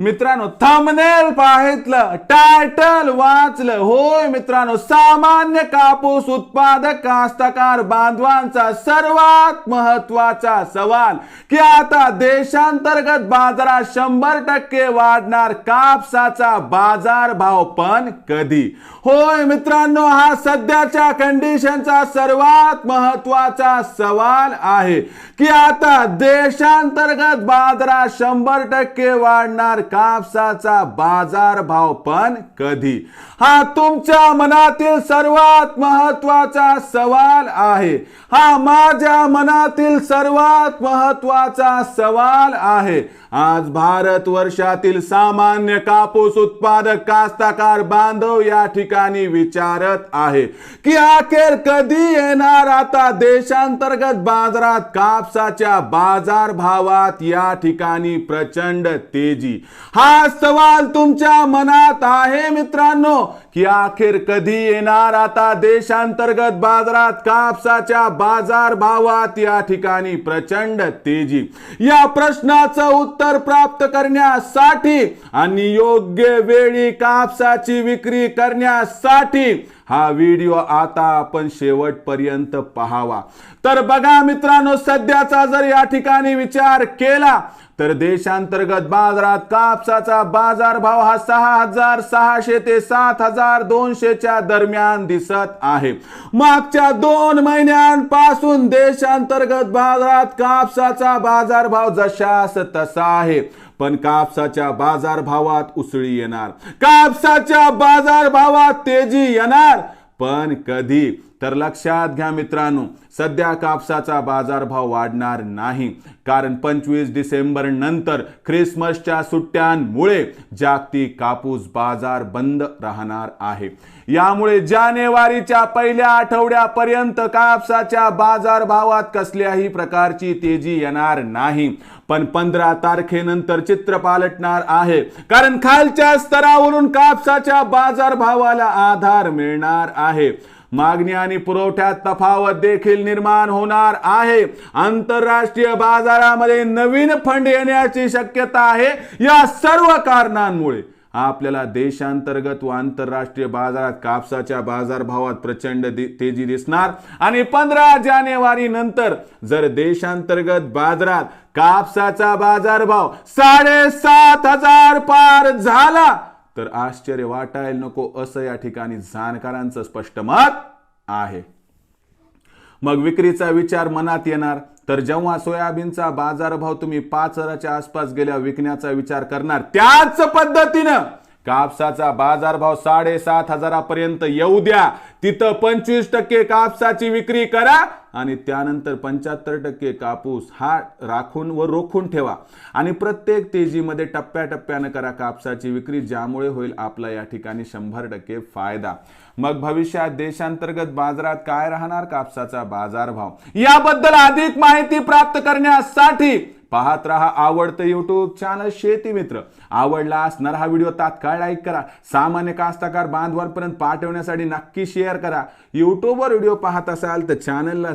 मित्रांनो thumbnail पाहितलं title वाचलं. होय मित्रांनो सामान्य कापूस उत्पादक कास्तकार बांधवांचा सर्वात महत्त्वाचा सवाल की आता देशांतर्गत बाजारात शंभर टक्के वाढणार कापसाचा बाजार भाव पण कधी? होय मित्रांनो हा सध्याच्या कंडिशनचा सर्वात महत्त्वाचा सवाल आहे की आता देशांतर्गत बाजारात शंभर टक्के वाढणार कापसाचा बाजार भाव पण कधी? हा तुमच्या मनातील सर्वात महत्त्वाचा सवाल आहे. हा माझ्या मनातील सर्वात महत्त्वाचा सवाल आहे. आज भारत वर्षातील सामान्य कापूस उत्पादक कास्तकार बांधव या ठिकाणी विचारत आहे की अखेर कधी येणार आता देशांतर्गत बाजारात कापसाच्या बाजार भावात या ठिकाणी प्रचंड तेजी? हा सवाल तुमच्या मनात आहे मित्रांनो की अखेर कधी येणार? आता देशांतर्गत बाजारात कापसाच्या बाजार भावात या ठिकाणी प्रचंड तेजी. या प्रश्नाचं उत्तर प्राप्त करण्यासाठी आणि योग्य वेळी कापसाची विक्री करण्यासाठी हा व्हिडिओ आता आपण शेवटपर्यंत पहावा. तर बघा मित्रांनो सध्याचा जर या ठिकाणी विचार केला तर देशांतर्गत बाजारात कापसाचा बाजार भाव हा सहा हजार सहाशे ते सात हजार दोनशेच्या दरम्यान दिसत आहे. मागच्या दोन महिन्यांपासून देशांतर्गत बाजारात कापसाचा बाजार भाव जशास तसा आहे. पण कापसाच्या बाजारभावात उसळी येणार. कापसाच्या बाजारभावात तेजी येणार. पण कधी तर लक्षात घ्या मित्रांनो सध्या कापसाचा बाजारभाव वाढणार नाही. कारण पंचवीस डिसेंबर नंतर ख्रिसमसच्या सुट्ट्यांमुळे जागतिक कापूस बाजार बंद राहणार आहे. यामुळे जानेवारीच्या पहिल्या आठवड्यापर्यंत कापसाच्या बाजारभावात कसल्याही प्रकारची तेजी येणार नाही. पण पंधरा तारखेनंतर चित्र पालटणार आहे. कारण खालच्या स्तरावरून कापसाच्या बाजारभावाला आधार मिळणार आहे. मागणी आणि पुरवठ्यात तफावत देखील निर्माण होणार आहे. आंतरराष्ट्रीय बाजारामध्ये नवीन फंड येण्याची शक्यता आहे या सर्व कारणांमुळे. आपल्याला देशांतर्गत व आंतरराष्ट्रीय बाजारात कापसाच्या बाजारभावात प्रचंड दि- तेजी दिसणार. आणि पंधरा जानेवारी नंतर जर देशांतर्गत बाजारात कापसाचा बाजारभाव साडेसात हजार पार झाला तर आश्चर्य वाटायला नको असं या ठिकाणी जाणकारांचं स्पष्ट मत आहे. मग विक्रीचा विचार मनात येणार. तर जेव्हा सोयाबीनचा बाजारभाव तुम्ही पाच हजाराच्या आसपास गेल्या विकण्याचा विचार करणार त्याच पद्धतीनं कापसाचा बाजारभाव साडेसात हजारापर्यंत येऊ द्या. तिथं पंचवीस टक्के कापसाची विक्री करा आणि त्यानंतर पंच्याहत्तर टक्के कापूस हा राखून व रोखून ठेवा. आणि प्रत्येक तेजीमध्ये टप्प्याटप्प्यानं करा कापसाची विक्री ज्यामुळे होईल आपला या ठिकाणी शंभर टक्के फायदा. मग भविष्यात देशांतर्गत बाजारात काय राहणार कापसाचा बाजारभाव? याबद्दल अधिक माहिती प्राप्त करण्यासाठी पाहत रहा आवडतं युट्यूब चॅनल शेती मित्र. आवडला असणार हा व्हिडिओ तात्काळ लाईक करा. सामान्य कास्तकार बांधवांपर्यंत पाठवण्यासाठी नक्की शेअर करा. युट्यूबवर व्हिडिओ पाहत असाल तर चॅनलला